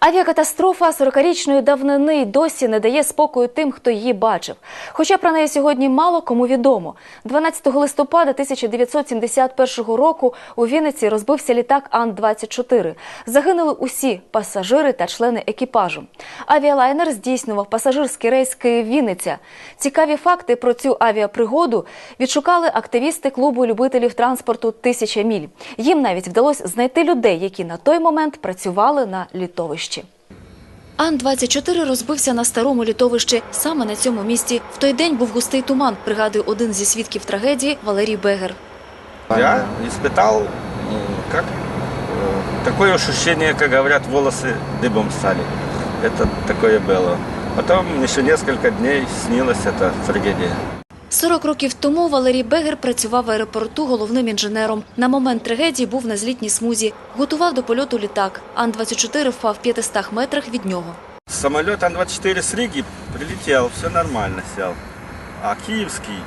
Авіакатастрофа 40-річної давнини досі не дає спокою тим, хто її бачив. Хоча про неї сьогодні мало кому відомо. 12 листопада 1971 року у Вінниці розбився літак Ан-24. Загинули усі пасажири та члени екіпажу. Авіалайнер здійснював пасажирський рейс Київ-Вінниця. Цікаві факти про цю авіапригоду відшукали активісти клубу любителів транспорту «Тисяча міль». Їм навіть вдалося знайти людей, які на той момент працювали на літовищі. Ан-24 розбився на старому літовищі. Саме на цьому місці в той день був густий туман, пригадує один зі свідків трагедії Валерій Бегер. Я испытал м, как э, такое ощущение, как говорят, волосы дыбом стали. Это такое было. Потом еще несколько дней снилась эта трагедия. 40 років тому Валерій Бегер працював в аеропорту головним інженером. На момент трагедії був на злітній смузі. Готував до польоту літак. Ан-24 впав в 500 метрах від нього. Самолет Ан-24 с Риги прилетел, все нормально сел. А киевский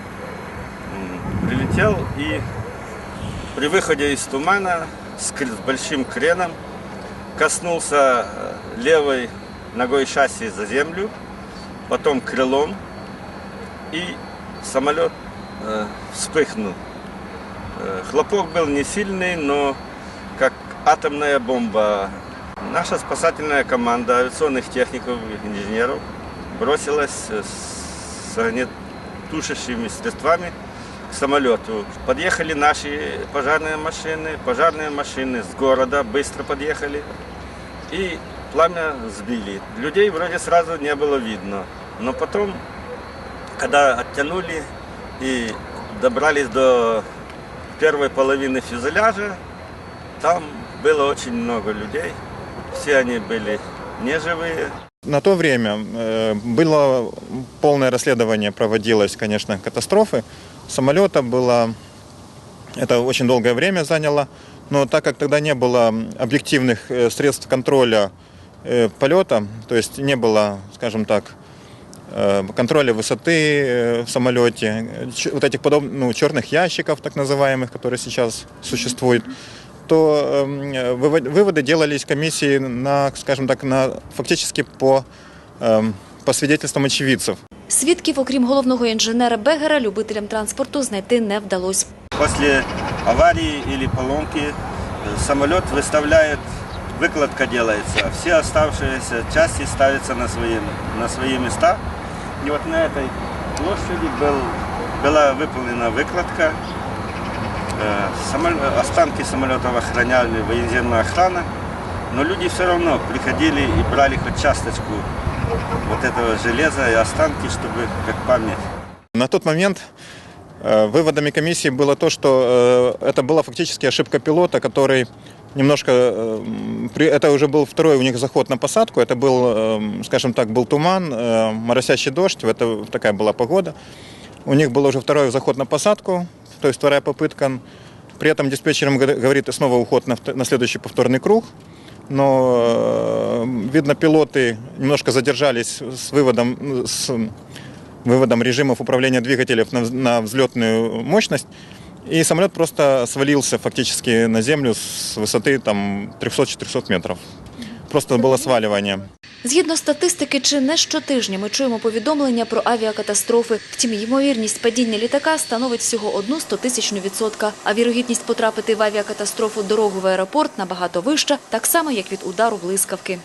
м, прилетел и при выходе из тумана с кр- с большим креном коснулся э, левой ногой шасси за землю, потом крылом, и самолет э, вспыхнул. Э, хлопок был не сильный, но как атомная бомба. Наша спасательная команда авиационных техников инженеров бросилась э, с огнетушащими средствами к самолету. Подъехали наши пожарные машины, пожарные машины с города быстро подъехали и пламя сбили. Людей вроде сразу не было видно, но потом, когда оттянули и добрались до первой половины фюзеляжа, там было очень много людей. Все они были неживые. На то время э, было полное расследование, проводилось, конечно, катастрофы. Самолета было, это очень долгое время заняло, но так как тогда не было объективных э, средств контроля э, полета, то есть не было, скажем так, контроля высоты э, в самолете, э, ч- вот этих подоб... ну, черных ящиков, так называемых, которые сейчас существуют, то эм, вывод- выводы делались комиссией на, скажем так, на фактически по, эм, по свидетельствам очевидцев. Свідків, окрім головного інженера Бегера, любителям транспорту знайти не вдалося. После аварии или поломки э, самолет выставляет, выкладка делается. Все оставшиеся части ставятся на свои, на свои места. И вот на этой площади был, была выполнена выкладка. Э, самоле- Останки самолетов охраняли военземная охрана, но люди все равно приходили и брали хоть часточку вот этого железа и останки, чтобы как память. На тот момент э, выводами комиссии было то, что э, это была фактически ошибка пилота, который немножко... э, Это уже был второй у них заход на посадку. Это был, э, скажем так, был туман, э, моросящий дождь. Это такая была погода. У них был уже второй заход на посадку, то есть вторая попытка. При этом диспетчер им говорит- снова уход на, на следующий повторный круг. Но, видно, пилоты немножко задержались с выводом, с выводом режимов управления двигателей на, на взлетную мощность. И самолет просто свалился фактически на землю с высоты там, 300-400 метров. Просто было сваливание. Згідно статистики, чи не щотижня ми чуємо повідомлення про авіакатастрофи. Втім, ймовірність падіння літака становить всього одну стотисячну відсотка, а вірогідність потрапити в авіакатастрофу дорогу в аеропорт набагато вища, так само як від удару блискавки.